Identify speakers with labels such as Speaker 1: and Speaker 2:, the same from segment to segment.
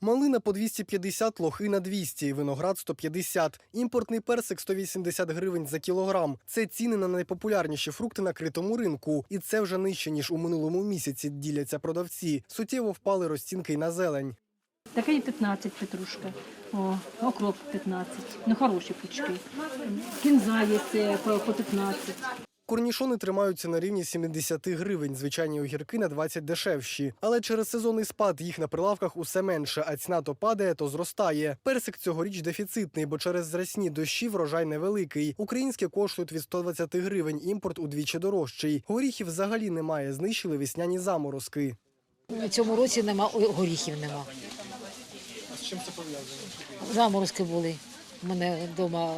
Speaker 1: Малина по 250, лохи на 200, виноград 150, імпортний персик 180 гривень за кілограм. Це ціни на найпопулярніші фрукти на критому ринку. І це вже нижче, ніж у минулому місяці, діляться продавці. Суттєво впали розцінки й на зелень.
Speaker 2: Такий 15 петрушка. О, окроп 15. Ну, хороші пучки. Кінза є по по 15.
Speaker 1: Корнішони тримаються на рівні 70 гривень, звичайні огірки на 20 дешевші. Але через сезонний спад їх на прилавках усе менше, а ціна то падає, то зростає. Персик цьогоріч дефіцитний, бо через зрясні дощі врожай невеликий. Українські коштують від 120 гривень, імпорт удвічі дорожчий. Горіхів взагалі немає, знищили весняні заморозки.
Speaker 3: У цьому році нема горіхів нема.
Speaker 1: З чим це пов'язано?
Speaker 3: Заморозки були. У мене вдома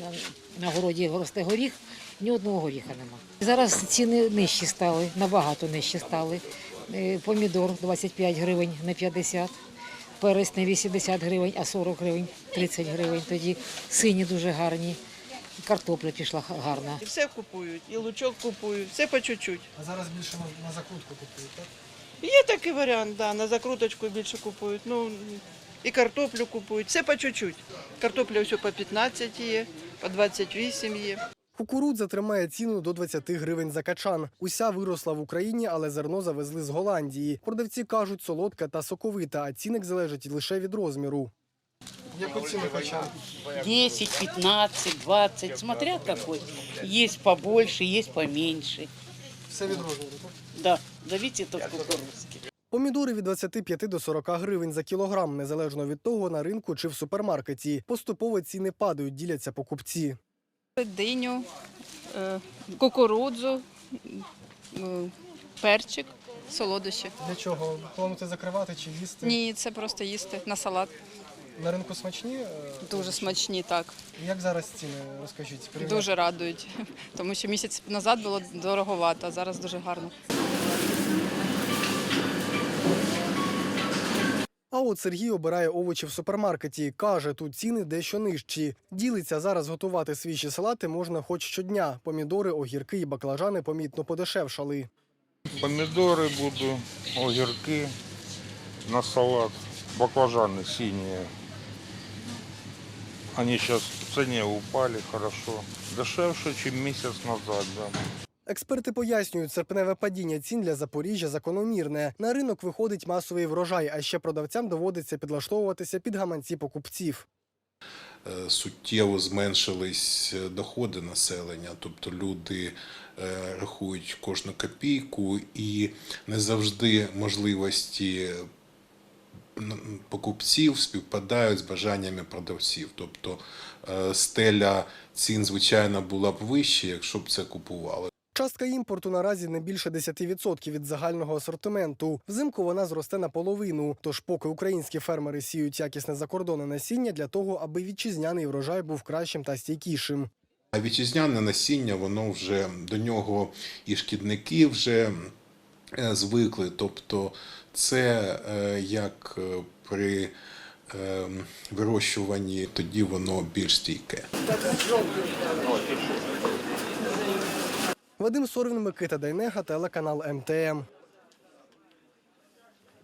Speaker 3: на, на городі росте горіх, ні одного горіха нема. Зараз ціни нижчі стали, набагато нижчі стали. Е, Помідор 25 гривень на 50, перець не 80 гривень, а 40 гривень, 30 гривень. Тоді сині дуже гарні. Картопля пішла гарна.
Speaker 4: І все купують, і лучок купують, все по чуть-чуть.
Speaker 1: А зараз більше на, закрутку купують, так?
Speaker 4: Є такий варіант, да, на закруточку більше купують. Ну, і картоплю купують, все по чуть-чуть. Картопля все по 15 є, по 28 є.
Speaker 1: Кукурудза тримає ціну до 20 гривень за качан. Уся виросла в Україні, але зерно завезли з Голландії. Продавці кажуть, солодка та соковита, а цінник залежить лише від розміру. Яку ціну качан?
Speaker 5: 10, 15, 20, смотря какой. Есть побольше, есть поменьше.
Speaker 1: Все від розміру. Так?
Speaker 5: Да, зависит от кукурузки.
Speaker 1: Помідори від 25 до 40 гривень за кілограм, незалежно від того, на ринку чи в супермаркеті. Поступово ціни падають, діляться покупці.
Speaker 6: Диню, е, кукурудзу, е, перчик, солодощі.
Speaker 1: Для чого? Плануєте закривати чи їсти?
Speaker 6: Ні, це просто їсти на салат.
Speaker 1: На ринку смачні? Е,
Speaker 6: Дуже смачні, так.
Speaker 1: Як зараз ціни? Розкажіть.
Speaker 6: Дуже радують. Тому що місяць назад було дороговато, а зараз дуже гарно.
Speaker 1: А от Сергій обирає овочі в супермаркеті. Каже, тут ціни дещо нижчі. Ділиться зараз готувати свіжі салати можна хоч щодня. Помідори, огірки і баклажани помітно подешевшали.
Speaker 7: Помидоры буду, огірки на салат, баклажаны синие. Они сейчас в цене упали хорошо. Дешевше, чем месяц назад, да.
Speaker 1: Експерти пояснюють, серпневе падіння цін для Запоріжжя закономірне. На ринок виходить масовий врожай, а ще продавцям доводиться підлаштовуватися під гаманці покупців.
Speaker 8: е, суттєво зменшились е, доходи населення, тобто люди е, рахують кожну копійку і не завжди можливості покупців співпадають з бажаннями продавців. Тобто стеля цін, звичайно, була б вища, якщо б це купували.
Speaker 1: Частка імпорту наразі не більше 10% від загального асортименту. Взимку вона зросте наполовину. Тож, поки українські фермери сіють якісне закордонне насіння для того, аби вітчизняний врожай був кращим та стійкішим.
Speaker 8: А вітчизняне насіння, воно вже до нього і шкідники вже е, звикли. Тобто це е, як е, при вирощуванні, тоді воно більш стійке.
Speaker 1: Вадим Сорвін, Микита Дайнега, телеканал МТМ.